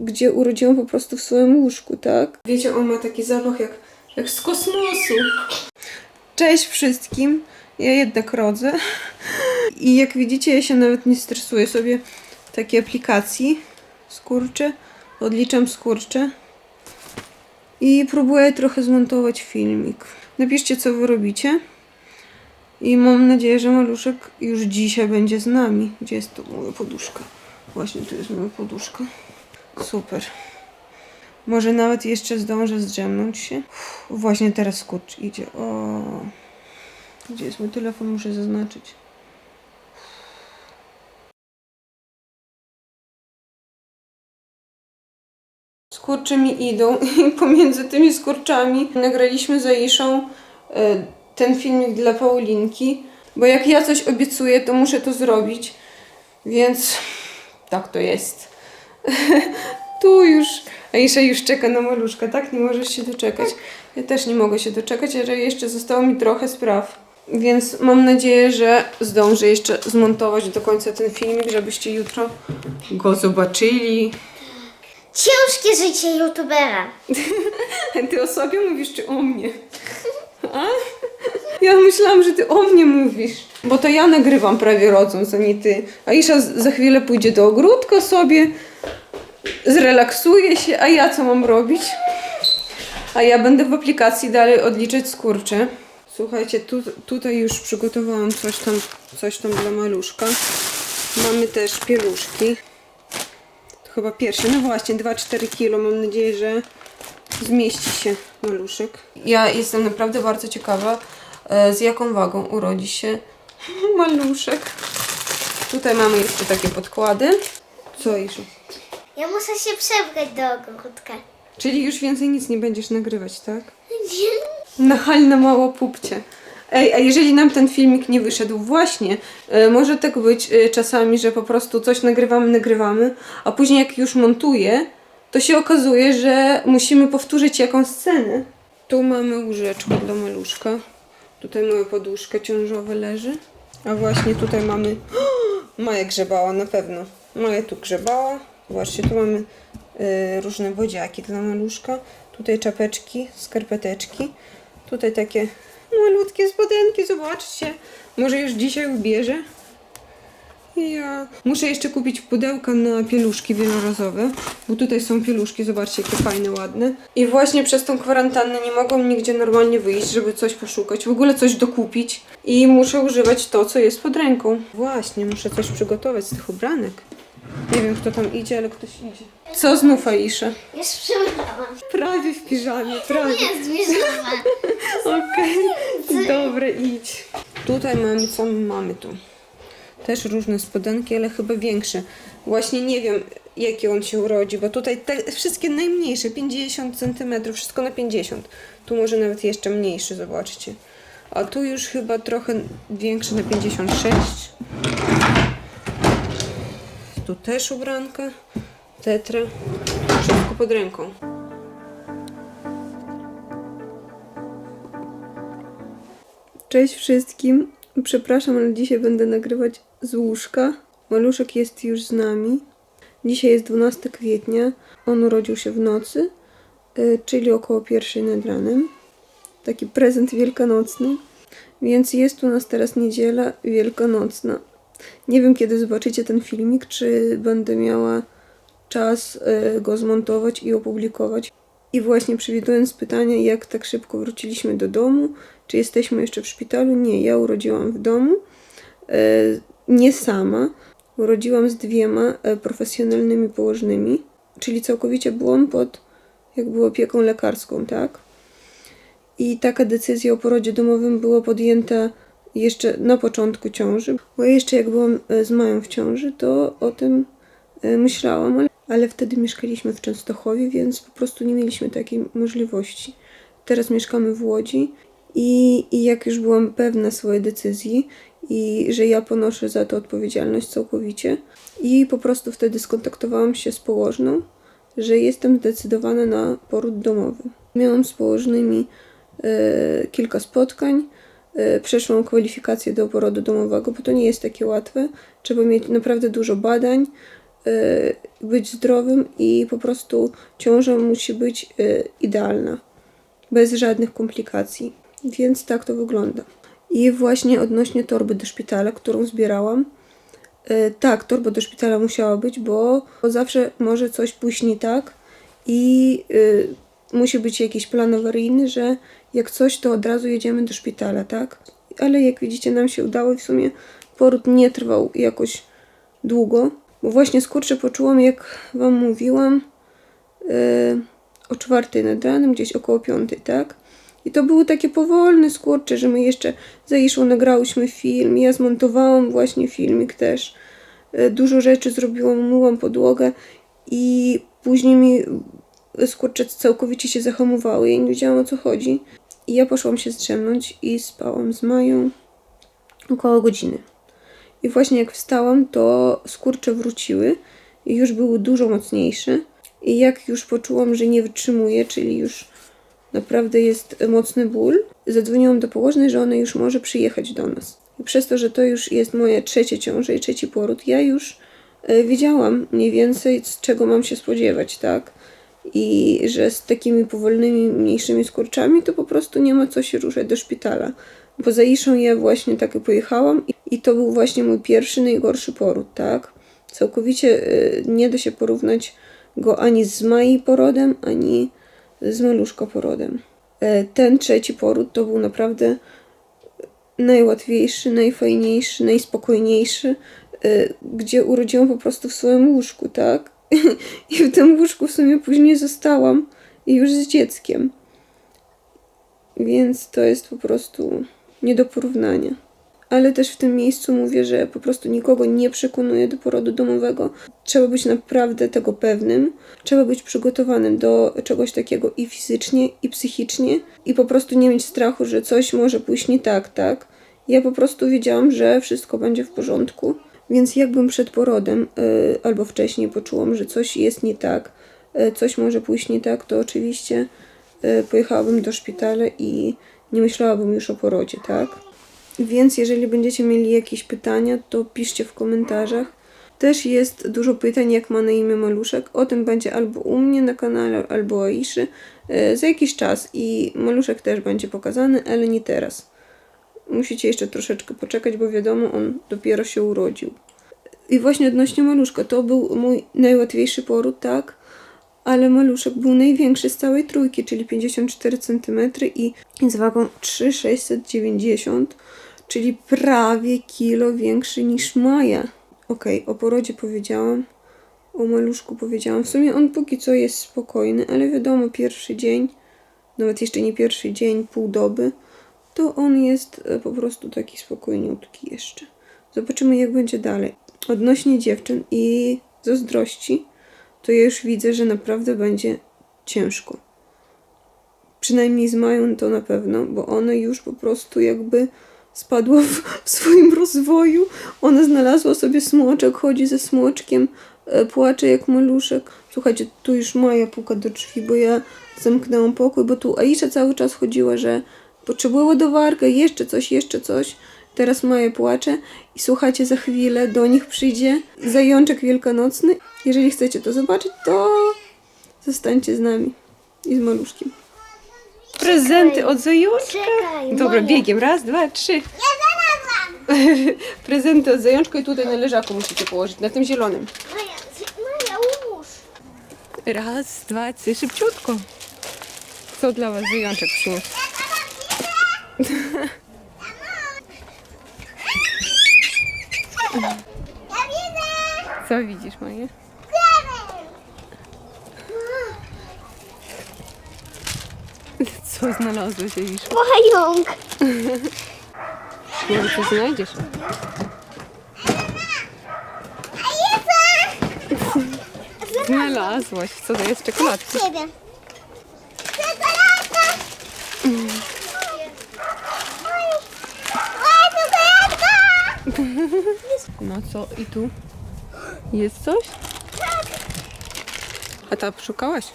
gdzie urodziłam po prostu w swoim łóżku, tak? Wiecie, on ma taki zapach jak, jak z kosmosu. Cześć wszystkim, ja jednak rodzę. I jak widzicie, ja się nawet nie stresuję sobie takiej aplikacji. Skurczę, odliczam skurcze. I próbuję trochę zmontować filmik. Napiszcie, co wy robicie. I mam nadzieję, że maluszek już dzisiaj będzie z nami. Gdzie jest to moja poduszka? Właśnie tu jest moja poduszka. Super. Może nawet jeszcze zdążę zdrzemnąć się. Uff, właśnie teraz skurcz idzie. O. Gdzie jest mój telefon? Muszę zaznaczyć. Skurcze mi idą i pomiędzy tymi skurczami nagraliśmy z Aiszą e, ten filmik dla Paulinki, bo jak ja coś obiecuję, to muszę to zrobić, więc tak to jest. tu już Aisza już czeka na maluszka, tak? Nie możesz się doczekać. Ja też nie mogę się doczekać, ale jeszcze zostało mi trochę spraw. Więc mam nadzieję, że zdążę jeszcze zmontować do końca ten filmik, żebyście jutro go zobaczyli. Ciężkie życie youtubera. Ty o sobie mówisz, czy o mnie? A? Ja myślałam, że ty o mnie mówisz. Bo to ja nagrywam prawie rodząc, a nie ty. Aisza z- za chwilę pójdzie do ogródka sobie, zrelaksuje się, a ja co mam robić? A ja będę w aplikacji dalej odliczać skurcze. Słuchajcie, tu, tutaj już przygotowałam coś tam, coś tam dla maluszka. Mamy też pieluszki. To chyba pierwszy, no właśnie, 2-4 kilo. Mam nadzieję, że zmieści się maluszek. Ja jestem naprawdę bardzo ciekawa, e, z jaką wagą urodzi się maluszek. Tutaj mamy jeszcze takie podkłady. Co jeszcze? Ja muszę się przebrać do ogródka. Czyli już więcej nic nie będziesz nagrywać, tak? Nachalna mała pupcie. Ej, a jeżeli nam ten filmik nie wyszedł, właśnie, e, może tak być e, czasami, że po prostu coś nagrywamy, nagrywamy, a później jak już montuję, to się okazuje, że musimy powtórzyć jakąś scenę. Tu mamy łóżeczko dla maluszka. Tutaj moja poduszka ciążowa leży. A właśnie tutaj mamy... Maja grzebała na pewno. Maja tu grzebała. Zobaczcie, tu mamy y, różne wodziaki dla maluszka. Tutaj czapeczki, skarpeteczki. Tutaj takie malutkie spodenki, zobaczcie. Może już dzisiaj ubierze. Ja muszę jeszcze kupić pudełka na pieluszki wielorazowe, bo tutaj są pieluszki, zobaczcie jakie fajne, ładne. I właśnie przez tą kwarantannę nie mogłam nigdzie normalnie wyjść, żeby coś poszukać, w ogóle coś dokupić. I muszę używać to, co jest pod ręką. Właśnie, muszę coś przygotować z tych ubranek. Nie wiem, kto tam idzie, ale ktoś idzie. Co znów, Aisza? Już przebrałam. Prawie w piżamie, prawie. Nie zwierzęta. Okej, dobra, idź. Tutaj mamy, co my mamy tu? Też różne spodenki, ale chyba większe. Właśnie nie wiem, jaki on się urodzi, bo tutaj te wszystkie najmniejsze, 50 cm, wszystko na 50. Tu może nawet jeszcze mniejszy, zobaczcie. A tu już chyba trochę większy na 56. Tu też ubranka, tetra, wszystko pod ręką. Cześć wszystkim. Przepraszam, ale dzisiaj będę nagrywać z łóżka. Maluszek jest już z nami. Dzisiaj jest 12 kwietnia. On urodził się w nocy, y, czyli około pierwszej nad ranem. Taki prezent wielkanocny. Więc jest u nas teraz niedziela wielkanocna. Nie wiem, kiedy zobaczycie ten filmik, czy będę miała czas y, go zmontować i opublikować. I właśnie przewidując pytanie, jak tak szybko wróciliśmy do domu, czy jesteśmy jeszcze w szpitalu? Nie, ja urodziłam w domu, e, nie sama. Urodziłam z dwiema e, profesjonalnymi położnymi, czyli całkowicie byłam pod jakby opieką lekarską, tak? I taka decyzja o porodzie domowym była podjęta jeszcze na początku ciąży, bo jeszcze jak byłam e, z Mają w ciąży, to o tym e, myślałam, ale, ale wtedy mieszkaliśmy w Częstochowie, więc po prostu nie mieliśmy takiej możliwości. Teraz mieszkamy w Łodzi i, i jak już byłam pewna swojej decyzji i że ja ponoszę za to odpowiedzialność całkowicie i po prostu wtedy skontaktowałam się z położną, że jestem zdecydowana na poród domowy. Miałam z położnymi e, kilka spotkań, przeszłam kwalifikację do porodu domowego, bo to nie jest takie łatwe. Trzeba mieć naprawdę dużo badań, y, być zdrowym i po prostu ciąża musi być y, idealna, bez żadnych komplikacji. Więc tak to wygląda. I właśnie odnośnie torby do szpitala, którą zbierałam, y, tak, torba do szpitala musiała być, bo zawsze może coś pójść nie tak i y, musi być jakiś plan awaryjny, że jak coś, to od razu jedziemy do szpitala, tak? Ale jak widzicie, nam się udało i w sumie poród nie trwał jakoś długo, bo właśnie skurcze poczułam, jak Wam mówiłam, yy, o czwartej nad ranem, gdzieś około piątej, tak? I to były takie powolne skurcze, że my jeszcze za Iszą nagrałyśmy film, ja zmontowałam właśnie filmik też. Yy, Dużo rzeczy zrobiłam, myłam podłogę i później mi skurcze całkowicie się zahamowały. Ja nie wiedziałam o co chodzi. I ja poszłam się zdrzemnąć i spałam z Mają około godziny. I właśnie jak wstałam, to skurcze wróciły i już były dużo mocniejsze. I jak już poczułam, że nie wytrzymuję, czyli już naprawdę jest mocny ból, zadzwoniłam do położnej, że ona już może przyjechać do nas. I przez to, że to już jest moja trzecia ciąża i trzeci poród, ja już e, wiedziałam mniej więcej, z czego mam się spodziewać, tak? I że z takimi powolnymi, mniejszymi skurczami to po prostu nie ma co się ruszać do szpitala. Bo za Iszą ja właśnie tak pojechałam i, to był właśnie mój pierwszy, najgorszy poród, tak? Całkowicie y, nie da się porównać go ani z Mai porodem, ani z Maluszko porodem. E, Ten trzeci poród to był naprawdę najłatwiejszy, najfajniejszy, najspokojniejszy, y, gdzie urodziłam po prostu w swoim łóżku, tak? I w tym łóżku w sumie później zostałam i już z dzieckiem. Więc to jest po prostu nie do porównania. Ale też w tym miejscu mówię, że po prostu nikogo nie przekonuję do porodu domowego. Trzeba być naprawdę tego pewnym. Trzeba być przygotowanym do czegoś takiego i fizycznie, i psychicznie, i po prostu nie mieć strachu, że coś może pójść nie tak, tak? Ja po prostu wiedziałam, że wszystko będzie w porządku. Więc jakbym przed porodem y, albo wcześniej poczułam, że coś jest nie tak, y, coś może pójść nie tak, to oczywiście y, pojechałabym do szpitala i nie myślałabym już o porodzie, tak? Więc jeżeli będziecie mieli jakieś pytania, to piszcie w komentarzach. Też jest dużo pytań, jak ma na imię Maluszek. O tym będzie albo u mnie na kanale, albo o Iszy y, za jakiś czas. I Maluszek też będzie pokazany, ale nie teraz. Musicie jeszcze troszeczkę poczekać, bo wiadomo, on dopiero się urodził. I właśnie odnośnie maluszka, to był mój najłatwiejszy poród, tak? Ale maluszek był największy z całej trójki, czyli 54 cm i z wagą 3,690, czyli prawie kilo większy niż Maja. Okej, o porodzie powiedziałam, o maluszku powiedziałam. W sumie on póki co jest spokojny, ale wiadomo, pierwszy dzień, nawet jeszcze nie pierwszy dzień, pół doby, to on jest e, po prostu taki spokojniutki jeszcze. Zobaczymy, jak będzie dalej. Odnośnie dziewczyn i zazdrości, to ja już widzę, że naprawdę będzie ciężko. Przynajmniej z Mają to na pewno, bo ona już po prostu jakby spadła w, w swoim rozwoju. Ona znalazła sobie smoczek, chodzi ze smoczkiem, e, płacze jak maluszek. Słuchajcie, tu już Maja puka do drzwi, bo ja zamknęłam pokój, bo tu Aisza cały czas chodziła, że potrzebuje ładowarkę, jeszcze coś, jeszcze coś. Teraz Maja płacze i słuchajcie, za chwilę do nich przyjdzie zajączek wielkanocny. Jeżeli chcecie to zobaczyć, to zostańcie z nami i z maluszkiem. Prezenty od zajączka. Czekaj, Dobra, moja. biegiem. Raz, dwa, trzy. Ja znalazłam! Prezenty od zajączka i tutaj na leżaku musicie położyć, na tym zielonym. Maja, Maja, umóż. Raz, dwa, trzy, szybciutko. Co dla was zajączek przyniósł? Co widzisz, moje? Co znalazłeś, Ewisz? Pająk! Może coś znajdziesz? Znalazłaś. Co to jest? Czekoladka. Ciebie. Moja czekoladka! No co, i tu? Jest coś? A ta szukałaś?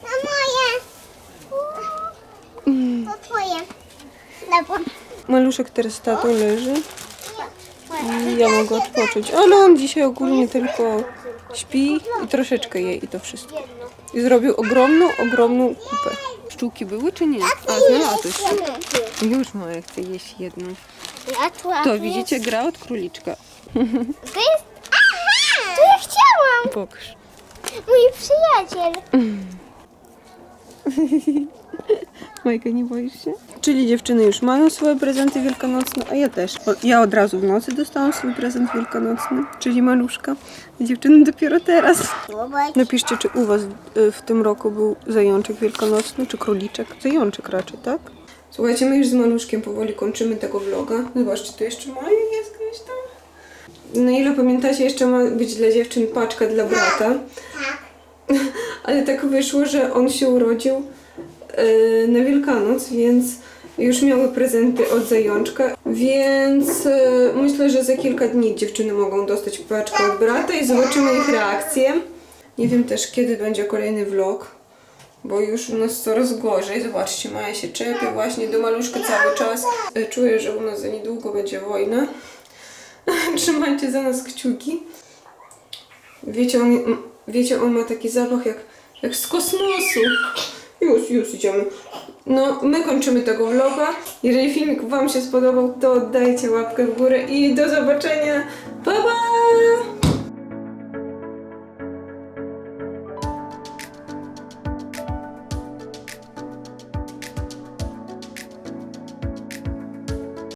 To moje. To twoje. Dobra. Maluszek teraz z tatą leży. I ja mogę odpocząć. Ale on dzisiaj ogólnie tylko śpi i troszeczkę je i to wszystko. I zrobił ogromną, ogromną kupę. Sztuki były czy nie? A, znalazłeś. Już moja chce jeść jedną. To widzicie, gra od króliczka. To jest... Aha! To ja chciałam! Pokaż. Mój przyjaciel. Majka, nie boisz się? Czyli dziewczyny już mają swoje prezenty wielkanocne, a ja też. O, Ja od razu w nocy dostałam swój prezent wielkanocny, czyli maluszka. A dziewczyny dopiero teraz. Zobacz. Napiszcie, czy u Was y, w tym roku był zajączek wielkanocny, czy króliczek? Zajączek raczej, tak? Słuchajcie, my już z maluszkiem powoli kończymy tego vloga. Zobaczcie, tu jeszcze Maja jest gdzieś tam. Na ile pamiętacie, jeszcze ma być dla dziewczyn paczka dla brata. Ale tak wyszło, że on się urodził e, na Wielkanoc, więc już miały prezenty od zajączka, więc e, myślę, że za kilka dni dziewczyny mogą dostać paczkę od brata i zobaczymy ich reakcję. Nie wiem też kiedy będzie kolejny vlog, bo już u nas coraz gorzej. Zobaczcie, Maja się czepie właśnie do maluszka cały czas. E, Czuję, że u nas za niedługo będzie wojna. Trzymajcie za nas kciuki. Wiecie on, wiecie, on ma taki zapach jak, jak z kosmosu. Już, już idziemy. No, my kończymy tego vloga. Jeżeli filmik Wam się spodobał, to dajcie łapkę w górę i do zobaczenia. Pa, pa!